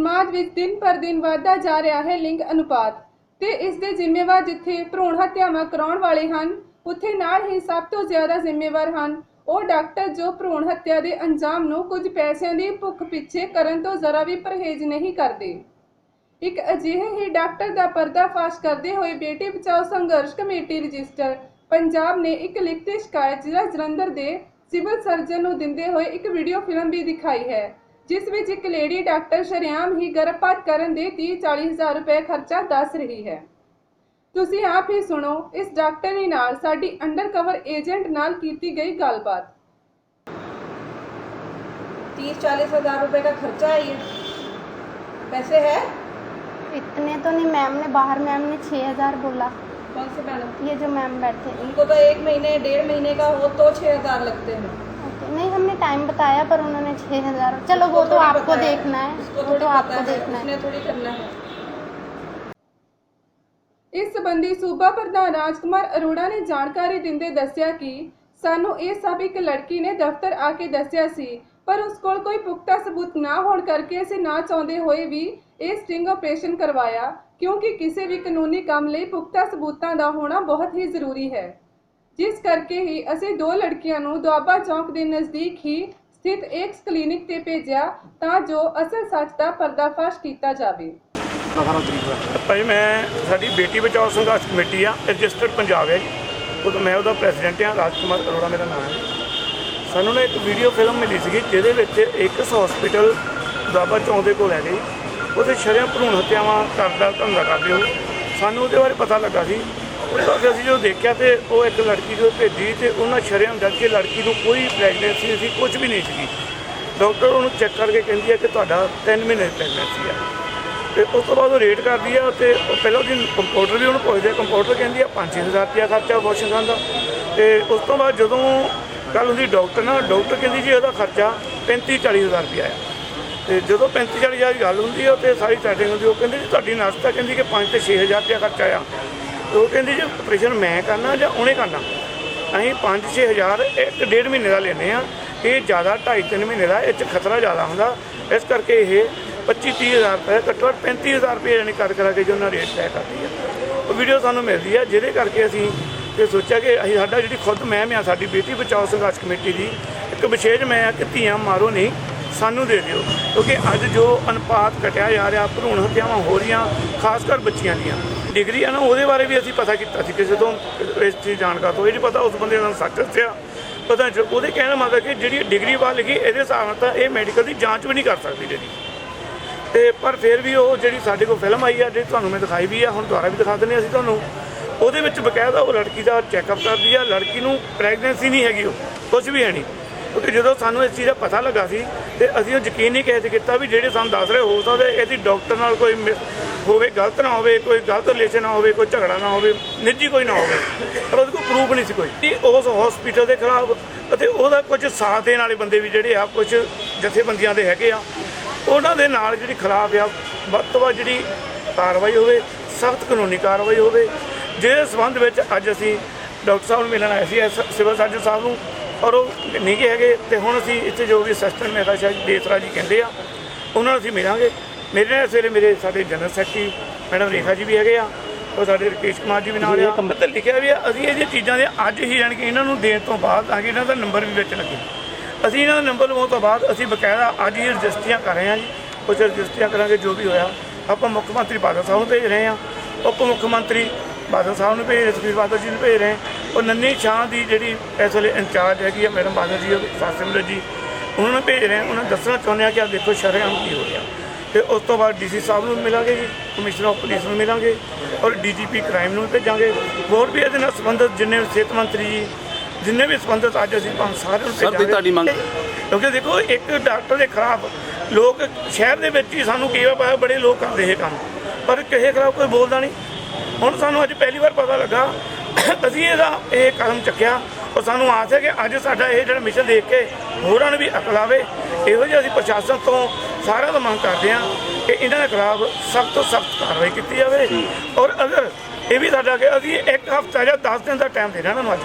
ਸਮਾਜ ਵਿੱਚ ਦਿਨ ਪਰ ਦਿਨ ਵਧਦਾ ਜਾ ਰਿਹਾ ਹੈ ਲਿੰਗ ਅਨੁਪਾਤ ਤੇ ਇਸ ਦੇ ਜ਼ਿੰਮੇਵਾਰ ਜਿੱਥੇ ਭਰੂਣ ਹੱਤਿਆਵਾਂ ਕਰਾਉਣ ਵਾਲੇ ਹਨ, ਉੱਥੇ ਨਾਲ ਹੀ ਸਭ ਤੋਂ ਜ਼ਿਆਦਾ ਜ਼ਿੰਮੇਵਾਰ ਹਨ ਉਹ ਡਾਕਟਰ ਜੋ ਭਰੂਣ ਹੱਤਿਆ ਦੇ ਅੰਜਾਮ ਨੂੰ ਕੁਝ ਪੈਸਿਆਂ ਦੀ ਭੁੱਖ ਪਿੱਛੇ ਕਰਨ ਤੋਂ ਜ਼ਰਾ ਵੀ ਪਰਹੇਜ਼ ਨਹੀਂ ਕਰਦੇ। ਇੱਕ ਅਜਿਹੇ ਹੀ ਡਾਕਟਰ ਦਾ ਪਰਦਾਫਾਸ਼ ਕਰਦੇ ਹੋਏ ਬੇਟੀ ਬਚਾਓ ਸੰਘਰਸ਼ ਕਮੇਟੀ ਰਜਿਸਟਰ ਪੰਜਾਬ ਨੇ ਇੱਕ ਲਿਖਤੀ ਸ਼ਿਕਾਇਤ ਜ਼ਿਲ੍ਹਾ ਜਲੰਧਰ ਦੇ ਸਿਵਲ ਸਰਜਨ ਨੂੰ ਦਿੰਦੇ ਹੋਏ ਇੱਕ ਵੀਡੀਓ ਫਿਲਮ ਵੀ ਦਿਖਾਈ ਹੈ। ਜਿਸ ਵਿੱਚ ਇੱਕ ਲੇਡੀ ਡਾਕਟਰ ਸ਼ਰੇਆਮ ਹੀ ਗਰਭਪਾਤ ਕਰਨ ਦੇ 30-40 ਹਜ਼ਾਰ ਰੁਪਏ ਖਰਚਾ ਦੱਸ ਰਹੀ ਹੈ ਤੁਸੀਂ ਆਪ ਹੀ ਸੁਣੋ ਇਸ ਡਾਕਟਰੀ ਨਾਲ ਸਾਡੀ ਅੰਡਰਕਵਰ ਏਜੰਟ ਨਾਲ ਕੀਤੀ ਗਈ ਗੱਲਬਾਤ तीस चालीस हजार रुपए का खर्चा है ये पैसे है इतने तो नहीं मैम ने बाहर मैम ने छः हज़ार बोला कौन से मैडम ये जो मैम बैठे उनको तो एक महीने डेढ़ महीने का हो तो छः हजार लगते हैं ओके नहीं हमने टाइम बताया पर उन्होंने छः हज़ार चलो वो उसको तो थोड़ी आपको पता है। देखना है उसको वो थोड़ी तो पता आपको है देखना है उसने थोड़ी करना है ਇਸ ਸੰਬੰਧੀ ਸੂਬਾ ਪ੍ਰਧਾਨ ਰਾਜਕੁਮਾਰ ਅਰੋੜਾ ਨੇ ਜਾਣਕਾਰੀ ਦਿੰਦੇ ਦੱਸਿਆ ਕਿ ਸਾਨੂੰ ਇਹ ਸਭ ਇੱਕ ਲੜਕੀ ਨੇ ਦਫ਼ਤਰ ਆ ਕੇ ਦੱਸਿਆ ਸੀ ਪਰ ਉਸ ਕੋਲ ਕੋਈ ਪੁਖਤਾ ਸਬੂਤ ਨਾ ਹੋਣ ਕਰਕੇ ਅਸੀਂ ਨਾ ਚਾਹੁੰਦੇ ਹੋਏ ਵੀ ਇਹ ਸਟਿੰਗ ਆਪਰੇਸ਼ਨ ਕਰਵਾਇਆ ਕਿਉਂਕਿ ਕਿਸੇ ਵੀ ਕਾਨੂੰਨੀ ਕੰਮ ਲਈ ਪੁਖਤਾ ਸਬੂਤਾਂ ਦਾ ਹੋਣਾ ਬਹੁਤ ਹੀ ਜ਼ਰੂਰੀ ਹੈ ਜਿਸ ਕਰਕੇ ਹੀ ਅਸੀਂ ਦੋ ਲੜਕੀਆਂ ਨੂੰ ਦੁਆਬਾ ਚੌਂਕ ਦੇ ਨਜ਼ਦੀਕ ਹੀ ਸਥਿਤ ਇੱਕ ਕਲੀਨਿਕ ਤੇ ਭੇਜਿਆ ਤਾਂ ਜੋ ਅਸਲ ਸੱਚ ਦਾ ਪਰਦਾਫਾਸ਼ ਕੀਤਾ ਜਾਵੇ। ਭਾਈ, ਮੈਂ ਸਾਡੀ ਬੇਟੀ ਬਚਾਓ ਸੰਘਰਸ਼ ਕਮੇਟੀ ਆ, ਰਜਿਸਟਰਡ ਪੰਜਾਬ ਹੈ ਉਹ ਮੈਂ ਉਹਦਾ ਪ੍ਰੈਜ਼ੀਡੈਂਟ ਆ ਰਾਜਕੁਮਾਰ ਅਰੋੜਾ ਮੇਰਾ ਨਾਮ ਹੈ। ਸਾਨੂੰ ਨਾ ਇੱਕ ਵੀਡੀਓ ਫਿਲਮ ਮਿਲੀ ਸੀਗੀ, ਜਿਹਦੇ ਵਿੱਚ ਇੱਕ ਹਸਪੀਟਲ ਦਾਬਾ ਚੌਂਕ ਦੇ ਕੋਲ ਹੈਗੇ। ਉਹਦੇ ਸ਼ਰਿਆਂ ਭਰੂਣ ਹੱਤਿਆਵਾਂ ਕਰਦਾ, ਧੰਦਾ ਕਰਦੇ ਹੋ ਸਾਨੂੰ ਉਹਦੇ ਬਾਰੇ ਪਤਾ ਲੱਗਾ ਸੀ। ਉਹਦੇ ਬਾਅਦ ਅਸੀਂ ਜਦੋਂ ਦੇਖਿਆ ਤੇ ਉਹ ਇੱਕ ਲੜਕੀ ਜੋ ਭੇਜੀ ਤੇ ਉਹਨਾਂ ਸ਼ਰਿਆਂ ਜਦ ਕਿ ਲੜਕੀ ਨੂੰ ਕੋਈ ਪ੍ਰੈਗਨੈਂਸੀ ਸੀ ਕੁਝ ਵੀ ਨਹੀਂ ਸੀਗੀ ਡਾਕਟਰ ਉਹਨੂੰ ਚੈੱਕ ਕਰਕੇ ਕਹਿੰਦੀ ਹੈ ਕਿ ਤੁਹਾਡਾ 3 ਮਹੀਨੇ ਪ੍ਰੈਗਨੈਂਸੀ ਹੈ ਤੇ ਉਸ ਤੋਂ ਬਾਅਦ ਉਹ ਰੇਟ ਕਰਦੀ ਆ ਤੇ ਉਹ ਪਹਿਲਾਂ ਉਹਦੀ ਕੰਪਿਊਟਰ ਵੀ ਉਹਨੂੰ ਪੁੱਛਦੇ ਕੰਪਿਊਟਰ ਕਹਿੰਦੀ ਆ 5-6000 ਰੁਪਇਆ ਖਰਚਾ ਵਾਸ਼ਿੰਗਟਨ ਦਾ। ਤੇ ਉਸ ਤੋਂ ਬਾਅਦ ਜਦੋਂ ਗੱਲ ਹੁੰਦੀ ਡਾਕਟਰ ਨਾਲ ਡਾਕਟਰ ਕਹਿੰਦੀ ਜੀ ਇਹਦਾ ਖਰਚਾ 35-40000 ਰੁਪਇਆ ਆ। ਤੇ ਜਦੋਂ 35-40000 ਦੀ ਗੱਲ ਹੁੰਦੀ ਆ ਤੇ ਸਾਰੀ ਸੈਟਿੰਗ ਹੁੰਦੀ ਉਹ ਕਹਿੰਦੇ ਜੀ ਤੁਹਾਡੀ ਨਰਸ ਤਾਂ ਕਹਿੰਦੀ ਕਿ 5 ਤੇ 6000 ਰੁਪਇਆ ਖਰਚਾ ਆ। ਉਹ ਕਹਿੰਦੀ ਜੀ ਆਪਰੇਸ਼ਨ ਮੈਂ ਕਰਨਾ ਜਾਂ ਉਹਨੇ ਕਰਨਾ? ਅਸੀਂ 5-6000 ਇੱਕ ਡੇਢ ਮਹੀਨੇ ਦਾ ਲੈਨੇ ਆ ਇਹ ਜ਼ਿਆਦਾ 2.5-3 ਮਹੀਨੇ ਦਾ ਇਹ 'ਚ ਖਤਰਾ ਜ਼ਿਆਦਾ ਹੁੰਦਾ। ਇਸ ਕਰਕੇ ਇਹ 25-30000 ਰੁਪਏ ਘੱਟੋ ਘੱਟ 35000 ਰੁਪਏ ਯਾਨੀ ਕਰ ਕਰਾ ਕੇ ਜੋ ਉਹਨਾਂ ਰੇਟ ਤੈਅ ਕਰਦੀ ਹੈ ਉਹ ਵੀਡੀਓ ਸਾਨੂੰ ਮਿਲਦੀ ਹੈ ਜਿਹਦੇ ਕਰਕੇ ਅਸੀਂ ਇਹ ਸੋਚਿਆ ਕਿ ਅਸੀਂ ਸਾਡਾ ਜਿਹੜੀ ਖੁਦ ਮਹਿਮ ਆ, ਸਾਡੀ ਬੇਟੀ ਬਚਾਓ ਸੰਘਰਸ਼ ਕਮੇਟੀ ਦੀ, ਇੱਕ ਵਿਸ਼ੇਸ਼ ਮੈਂ ਆ ਕਿ ਧੀਆਂ ਮਾਰੋ ਨਹੀਂ, ਸਾਨੂੰ ਦੇ ਦਿਓ। ਕਿਉਂਕਿ ਅੱਜ ਜੋ ਅਨੁਪਾਤ ਘਟਿਆ ਜਾ ਰਿਹਾ, ਭਰੂਣ ਹੱਤਿਆਵਾਂ ਹੋ ਰਹੀਆਂ, ਖਾਸ ਕਰ ਬੱਚੀਆਂ ਦੀਆਂ। ਡਿਗਰੀ ਆ ਨਾ, ਉਹਦੇ ਬਾਰੇ ਵੀ ਅਸੀਂ ਪਤਾ ਕੀਤਾ ਸੀ ਕਿਸੇ ਤੋਂ ਇਸ ਚੀਜ਼ ਜਾਣਕਾਰ ਤੋਂ ਇਹ ਨਹੀਂ ਪਤਾ ਉਸ ਬੰਦੇ ਦਾ ਸੱਚ ਦੱਸਿਆ ਪਤਾ ਨਹੀਂ ਉਹਦੇ ਕਹਿਣ ਮਤਲਬ ਕਿ ਜਿਹੜੀ ਡਿਗਰੀ ਵਾਲ ਲਿਖੀ ਇਹਦੇ ਹਿਸਾਬ ਨਾਲ ਤਾਂ ਇਹ ਮੈਡੀਕਲ ਦੀ ਜਾਂਚ ਵੀ ਨਹੀਂ ਕਰ ਸਕਦੀ ਜਿਹੜੀ। ਤੇ ਪਰ ਫਿਰ ਵੀ ਉਹ ਜਿਹੜੀ ਸਾਡੇ ਕੋਲ ਫਿਲਮ ਆਈ ਆ, ਜਿਹੜੀ ਤੁਹਾਨੂੰ ਮੈਂ ਦਿਖਾਈ ਵੀ ਆ, ਹੁਣ ਦੁਬਾਰਾ ਵੀ ਦਿਖਾ ਦਿੰਦੇ ਹਾਂ ਅਸੀਂ ਤੁਹਾਨੂੰ। ਉਹਦੇ ਵਿੱਚ ਬਕਾਇਦਾ ਉਹ ਲੜਕੀ ਦਾ ਚੈੱਕਅਪ ਕਰਦੀ ਆ, ਲੜਕੀ ਨੂੰ ਪ੍ਰੈਗਨੈਂਸੀ ਨਹੀਂ ਹੈਗੀ ਉਹ ਕੁਝ ਵੀ ਹੈ ਨਹੀਂ। ਕਿਉਂਕਿ ਜਦੋਂ ਸਾਨੂੰ ਇਸ ਚੀਜ਼ ਦਾ ਪਤਾ ਲੱਗਾ ਸੀ ਤੇ ਅਸੀਂ ਉਹ ਯਕੀਨ ਨਹੀਂ ਕਿਸੇ ਤੇ ਕੀਤਾ ਵੀ ਜਿਹੜੇ ਸਾਨੂੰ ਦੱਸ ਰਹੇ ਹੋ ਸਕਦਾ, ਇਹਦੀ ਡਾਕਟਰ ਨਾਲ ਕੋਈ ਮਿਸ- ਹੋਵੇ ਗਲਤ ਨਾ ਹੋਵੇ, ਕੋਈ ਗਲਤ ਰਿਲੇਸ਼ਨ ਨਾ ਹੋਵੇ, ਕੋਈ ਝਗੜਾ ਨਾ ਹੋਵੇ, ਨਿੱਜੀ ਕੋਈ ਨਾ ਹੋਵੇ, ਪਰ ਉਹਦੇ ਕੋਲ ਪ੍ਰੂਫ ਨਹੀਂ ਸੀ ਕੋਈ। ਕਿ ਉਸ ਹਸਪੀਟਲ ਦੇ ਖਿਲਾਫ ਅਤੇ ਉਹਦਾ ਕੁਝ ਸਾਥ ਦੇਣ ਵਾਲੇ ਬੰਦੇ ਵੀ ਜਿਹੜੇ ਆ, ਕੁਝ ਜਥੇਬੰਦੀਆਂ ਦੇ ਹੈਗੇ ਆ, ਉਹਨਾਂ ਦੇ ਨਾਲ ਜਿਹੜੀ ਖਿਲਾਫ ਆ, ਵੱਧ ਤੋਂ ਵੱਧ ਜਿਹੜੀ ਕਾਰਵਾਈ ਹੋਵੇ, ਸਖਤ ਕਾਨੂੰਨੀ ਕਾਰਵਾਈ ਹੋਵੇ, ਜਿਹਦੇ ਸੰਬੰਧ ਵਿੱਚ ਅੱਜ ਅਸੀਂ ਡਾਕਟਰ ਸਾਹਿਬ ਨੂੰ ਮਿਲਣ ਆਏ ਸੀ ਸਿਵਲ ਸਰਜਨ ਸਾਹਿਬ ਨੂੰ। ਔਰ ਉਹ ਨਹੀਂ ਗੇ ਹੈਗੇ ਤੇ ਹੁਣ ਅਸੀਂ ਇੱਥੇ ਜੋ ਵੀ ਅਸਿਸਟੈਂਟ ਮੇਰਾ ਸ਼ਾਇਦ ਦੇਸਰਾ ਜੀ ਕਹਿੰਦੇ ਆ ਉਹਨਾਂ ਨੂੰ ਅਸੀਂ ਮਿਲਾਂਗੇ। ਮੇਰੇ ਨਾਲ ਸਵੇਰੇ ਮੇਰੇ ਸਾਡੇ ਜਨਰਲ ਸੈਕਟਰੀ ਮੈਡਮ ਰੇਖਾ ਜੀ ਵੀ ਹੈਗੇ ਆ ਉਹ ਸਾਡੇ ਰਕੇਸ਼ ਕੁਮਾਰ ਜੀ ਵੀ ਨਾਲ ਆ। ਤੇ ਲਿਖਿਆ ਵੀ ਆ, ਅਸੀਂ ਇਹਦੀਆਂ ਚੀਜ਼ਾਂ ਦੇ ਅੱਜ ਹੀ ਜਾਣ ਕੇ ਇਹਨਾਂ ਨੂੰ ਦੇਣ ਤੋਂ ਬਾਅਦ ਤਾਂ ਕਿ ਇਹਨਾਂ ਦਾ ਨੰਬਰ ਵੀ ਵਿੱਚ ਲੱਗੇ। ਅਸੀਂ ਇਹਨਾਂ ਦਾ ਨੰਬਰ ਲਵਾਉਣ ਤੋਂ ਬਾਅਦ ਅਸੀਂ ਬਕਾਇਦਾ ਅੱਜ ਹੀ ਰਜਿਸਟਰੀਆਂ ਕਰ ਰਹੇ ਹਾਂ ਜੀ। ਕੁਝ ਰਜਿਸਟਰੀਆਂ ਕਰਾਂਗੇ ਜੋ ਵੀ ਹੋਇਆ। ਆਪਾਂ ਮੁੱਖ ਮੰਤਰੀ ਬਾਦਲ ਸਾਹਿਬ ਨੂੰ ਭੇਜ ਰਹੇ ਹਾਂ। ਉਪ ਮੁੱਖ ਮੰਤਰੀ ਬਾਦਲ ਸਾਹਿਬ ਨੂੰ ਭੇਜ ਰਹੇ ਸੁਖਬੀਰ ਬਾਦਲ ਜੀ ਨੂੰ ਭੇਜ ਰਹੇ। ਹਾਂ। ਉਹ ਨੰਨੀ ਸ਼ਾਹ ਦੀ ਜਿਹੜੀ ਇਸ ਵੇਲੇ ਇੰਚਾਰਜ ਹੈਗੀ ਆ ਮੈਡਮ ਬਾਦਲ ਜੀ ਸਾਸਿਮਰ ਜੀ। ਉਹਨਾਂ ਨੂੰ ਭੇਜ ਰਹੇ ਉਹਨਾਂ ਦੱਸਣਾ ਚਾਹੁੰਦੇ ਆ ਕਿ ਆ ਦੇਖੋ ਸ਼ਰੇਆਮ ਕੀ ਹੋ ਰਿਹਾ। ਤੇ ਉਸ ਤੋਂ ਬਾਅਦ ਡੀਸੀ ਸਾਹਿਬ ਨੂੰ ਮਿਲਾਂਗੇ ਜੀ ਕਮਿਸ਼ਨਰ ਆਫ ਪੁਲਿਸ ਨੂੰ ਮਿਲਾਂਗੇ ਔਰ ਡੀਜੀਪੀ ਕ੍ਰਾਈਮ ਨੂੰ ਭੇਜਾਂਗੇ। ਹੋਰ ਵੀ ਇਹਦੇ ਨਾਲ ਸੰਬੰਧਿਤ ਜਿੰਨੇ ਸਿਹਤ ਮੰਤਰੀ ਜੀ ਜਿੰਨੇ ਵੀ ਸੰਬੰਧਿਤ ਅੱਜ ਅਸੀਂ ਪੰਜ ਸਾਰਿਆਂ ਨੂੰ ਸਰ। ਤੁਹਾਡੀ ਮੰਗ- ਕਿਉਂਕਿ ਦੇਖੋ ਇੱਕ ਡਾਕਟਰ ਦੇ ਖਿਲਾਫ ਲੋਕ ਸ਼ਹਿਰ ਦੇ ਵਿੱਚ ਹੀ ਸਾਨੂੰ ਕਈ ਵਾਰ ਪਤਾ ਬੜੇ ਲੋਕ ਕਰਦੇ ਇਹ ਕੰਮ ਪਰ ਕਿਸੇ ਖਿਲਾਫ ਕੋਈ ਬੋਲਦਾ ਨਹੀਂ। ਹੁਣ ਸਾਨੂੰ ਅੱਜ ਪਹਿਲੀ ਵਾਰ ਪਤਾ ਲੱਗਾ ਅਸੀਂ ਇਹਦਾ ਇਹ ਕਦਮ ਚੱਕਿਆ ਔਰ ਸਾਨੂੰ ਆਸ ਹੈ ਕਿ ਅੱਜ ਸਾਡਾ ਇਹ ਜਿਹੜਾ ਮਿਸ਼ਨ ਦੇਖ ਕੇ ਹੋਰਾਂ ਨੂੰ ਵੀ ਅਕਲ ਆਵੇ। ਇਹੋ ਜਿਹੀ ਅਸੀਂ ਪ੍ਰਸ਼ਾਸਨ ਤੋਂ ਸਾਰਿਆਂ ਤੋਂ ਮੰਗ ਕਰਦੇ ਹਾਂ ਕਿ ਇਹਨਾਂ ਦੇ ਖਿਲਾਫ ਸਖਤ ਤੋਂ ਸਖਤ ਕਾਰਵਾਈ ਕੀਤੀ ਜਾਵੇ। ਔਰ ਅਗਰ ਇਹ ਵੀ ਸਾਡਾ ਕਿ ਅਸੀਂ ਇੱਕ ਹਫ਼ਤਾ ਜਾਂ 10 ਦਿਨ ਦਾ ਟਾਈਮ ਦੇਣਾ ਇਹਨਾਂ ਨੂੰ ਅੱਜ।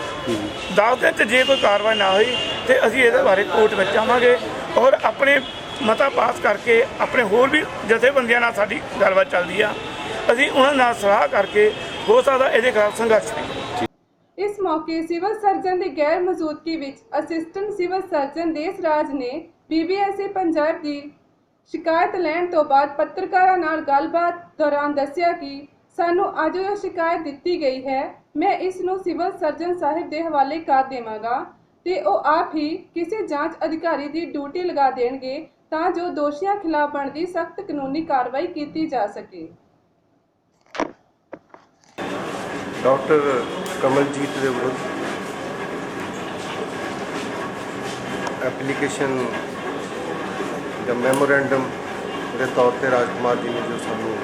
10 ਦਿਨ ਚ ਜੇ ਕੋਈ ਕਾਰਵਾਈ ਨਾ ਹੋਈ ਤੇ ਅਸੀਂ ਇਹਦੇ ਬਾਰੇ ਕੋਰਟ ਵਿੱਚ ਜਾਵਾਂਗੇ ਔਰ ਆਪਣੇ ਮਤਾ ਪਾਸ ਕਰਕੇ ਆਪਣੇ ਹੋਰ ਵੀ ਜਥੇਬੰਦੀਆਂ ਨਾਲ ਸਾਡੀ ਗੱਲਬਾਤ ਚੱਲਦੀ ਆ। ਅਸੀਂ ਉਹਨਾਂ ਨਾਲ ਸਲਾਹ ਕਰਕੇ ਹੋ ਸਕਦਾ ਇਹਦੇ ਖਿਲਾਫ ਸੰਘਰਸ਼ ਮੌਕੇ ਸਿਵਲ ਸਰਜਨ ਦੀ ਗੈਰ ਮੌਜੂਦਗੀ ਵਿੱਚ ਅਸਿਸਟੈਂਟ ਸਿਵਲ ਸਰਜਨ ਦੇਸ ਨੇ ਬੀਬੀਐਸਸੀ ਪੰਜਾਬ ਦੀ ਸ਼ਿਕਾਇਤ ਲੈਣ ਤੋਂ ਬਾਅਦ ਪੱਤਰਕਾਰਾਂ ਨਾਲ ਗੱਲਬਾਤ ਦੌਰਾਨ ਦੱਸਿਆ ਕਿ ਸਾਨੂੰ ਅੱਜ ਜੋ ਸ਼ਿਕਾਇਤ ਦਿੱਤੀ ਗਈ ਹੈ। ਮੈਂ ਇਸ ਨੂੰ ਸਿਵਲ ਸਰਜਨ ਸਾਹਿਬ ਦੇ ਹਵਾਲੇ ਕਰ ਦੇਵਾਂਗਾ ਤੇ ਉਹ ਆਪ ਹੀ ਕਿਸੇ ਜਾਂਚ ਅਧਿਕਾਰੀ ਦੀ ਡਿਊਟੀ ਲਗਾ ਦੇਣਗੇ ਤਾਂ ਜੋ ਦੋਸ਼ੀਆਂ ਖਿਲਾਫ ਬਣਦੀ ਸਖਤ ਕਾਨੂੰਨੀ ਕਾਰਵਾਈ ਕੀਤੀ ਜਾ ਸਕੇ। ਡਾਕਟਰ ਕਮਲਜੀਤ ਦੇ ਵਿਰੁੱਧ ਐਪਲੀਕੇਸ਼ਨ ਦਾ ਮੈਮੋਰੈਂਡਮ ਦੇ ਤੌਰ ਤੇ ਰਾਜਕੁਮਾਰ ਜੀ ਨੇ ਜੋ ਸਾਨੂੰ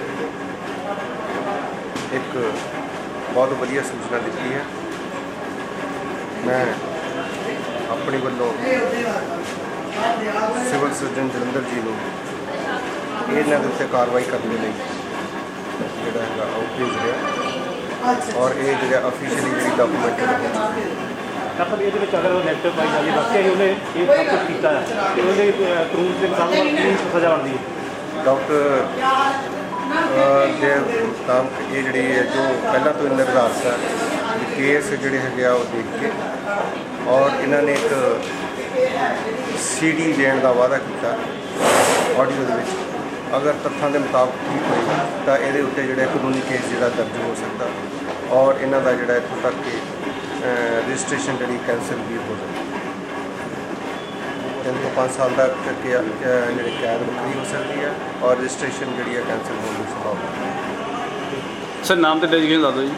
ਇੱਕ ਬਹੁਤ ਵਧੀਆ ਸੂਚਨਾ ਦਿੱਤੀ ਹੈ। ਮੈਂ ਆਪਣੇ ਵੱਲੋਂ ਸਿਵਲ ਸਰਜਨ ਜਲੰਧਰ ਜੀ ਨੂੰ ਇਹਨਾਂ ਦੇ ਉੱਤੇ ਕਾਰਵਾਈ ਕਰਨ ਦੇ ਲਈ ਜਿਹੜਾ ਹੈਗਾ ਉਹ ਭੇਜ ਰਿਹਾ। ਔਰ ਇਹ ਜਿਹੜਾ ਅਫੀਸ਼ੀਅਲੀ ਜਿਹੜੀ ਡਾਕੂਮੈਂਟਡ ਹੋ। ਚੁੱਕੀ ਹੈ ਡਾਕਟਰ ਇਹਦੇ ਵਿੱਚ ਅਗਰ ਉਹ ਨੈਗੇਟਿਵ ਪਾਈ ਜਾਂਦੀ ਵਾਕਿਆ ਹੀ ਉਹਨੇ ਇਹ ਸਭ ਕੁਝ ਕੀਤਾ ਹੈ। ਤੇ ਉਹਦੇ ਕਾਨੂੰਨ ਦੇ ਮੁਤਾਬਕ ਕੀ ਸਜ਼ਾ ਬਣਦੀ ਹੈ। ਡਾਕਟਰ ਦੇ ਮੁਤਾਬਕ ਇਹ ਜਿਹੜੀ ਹੈ ਜੋ ਪਹਿਲਾਂ ਤੋਂ ਨਿਰਧਾਰਤ ਹੈ ਕਿ ਕੇਸ ਜਿਹੜੇ ਹੈਗੇ ਆ ਉਹ ਦੇਖ ਕੇ ਔਰ ਇਹਨਾਂ ਨੇ ਇੱਕ ਸੀਡੀ ਦੇਣ ਦਾ ਵਾਅਦਾ ਕੀਤਾ। ਆਡੀਓ ਦੇ ਵਿੱਚ। ਅਗਰ ਤੱਥਾਂ ਦੇ ਮੁਤਾਬਕ ਠੀਕ ਹੋਏਗਾ ਤਾਂ ਇਹਦੇ ਉੱਤੇ ਜਿਹੜਾ ਕਾਨੂੰਨੀ ਕੇਸ ਜਿਹੜਾ ਦਰਜ ਹੋ ਸਕਦਾ ਔਰ ਇਹਨਾਂ ਦਾ ਜਿਹੜਾ ਇੱਥੋਂ ਤੱਕ ਕਿ ਰਜਿਸਟ੍ਰੇਸ਼ਨ ਜਿਹੜੀ ਕੈਂਸਲ ਵੀ ਹੋ ਸਕਦੀ ਤਿੰਨ ਤੋਂ 5 ਸਾਲ ਦਾ ਕਰਕੇ ਜਿਹੜੀ ਕੈਦ ਵੱਖਰੀ ਹੋ ਸਕਦੀ ਹੈ ਔਰ ਰਜਿਸਟ੍ਰੇਸ਼ਨ ਜਿਹੜੀ ਹੈ ਕੈਂਸਲ ਹੋਣ ਦੀ ਸੰਭਾਵਨਾ ਹੈ। ਸਰ ਨਾਮ ਤੇ ਡੈਜੀਗੇਸ਼ਨ ਦੱਸ ਦਿਓ ਜੀ?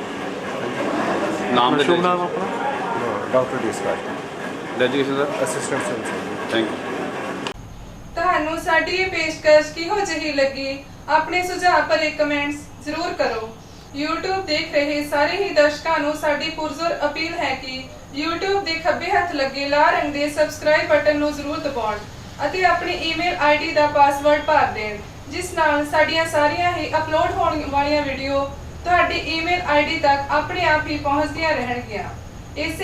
ਨਾਮ ਤੇ ਸ਼ੁਭ ਨਾਮ ਆਪਣਾ? Doctor Desraj. Designation sir assistant surgeon thank you ਤੁਹਾਨੂੰ ਸਾਡੀ ਇਹ ਪੇਸ਼ਕਸ਼ ਕਿਹੋ ਜਿਹੀ ਲੱਗੀ? ਆਪਣੇ ਸੁਝਾਅ ਭਰੇ ਕਮੈਂਟਸ ਜ਼ਰੂਰ ਕਰੋ। YouTube ਦੇਖ ਰਹੇ ਸਾਰੇ ਹੀ ਦਰਸ਼ਕਾਂ ਨੂੰ ਸਾਡੀ ਪੁਰਜ਼ੋਰ ਅਪੀਲ ਹੈ ਕਿ YouTube ਦੇ ਖੱਬੇ ਹੱਥ ਲੱਗੇ ਲਾਲ ਰੰਗ ਦੇ ਸਬਸਕ੍ਰਾਈਬ ਬਟਨ ਨੂੰ ਜ਼ਰੂਰ ਦਬਾਉਣ ਅਤੇ ਆਪਣੀ ਈਮੇਲ ਆਈਡੀ ਦਾ ਪਾਸਵਰਡ ਭਰ ਦੇਣ, ਜਿਸ ਨਾਲ ਸਾਡੀਆਂ ਸਾਰੀਆਂ ਹੀ ਅਪਲੋਡ ਹੋਣ ਵਾਲੀਆਂ ਵੀਡੀਓ ਤੁਹਾਡੀ ਈਮੇਲ ਆਈਡੀ ਤੱਕ ਆਪਣੇ ਆਪ ਹੀ ਪਹੁੰਚਦੀਆਂ ਰਹਿਣਗੀਆਂ। ਇਸੇ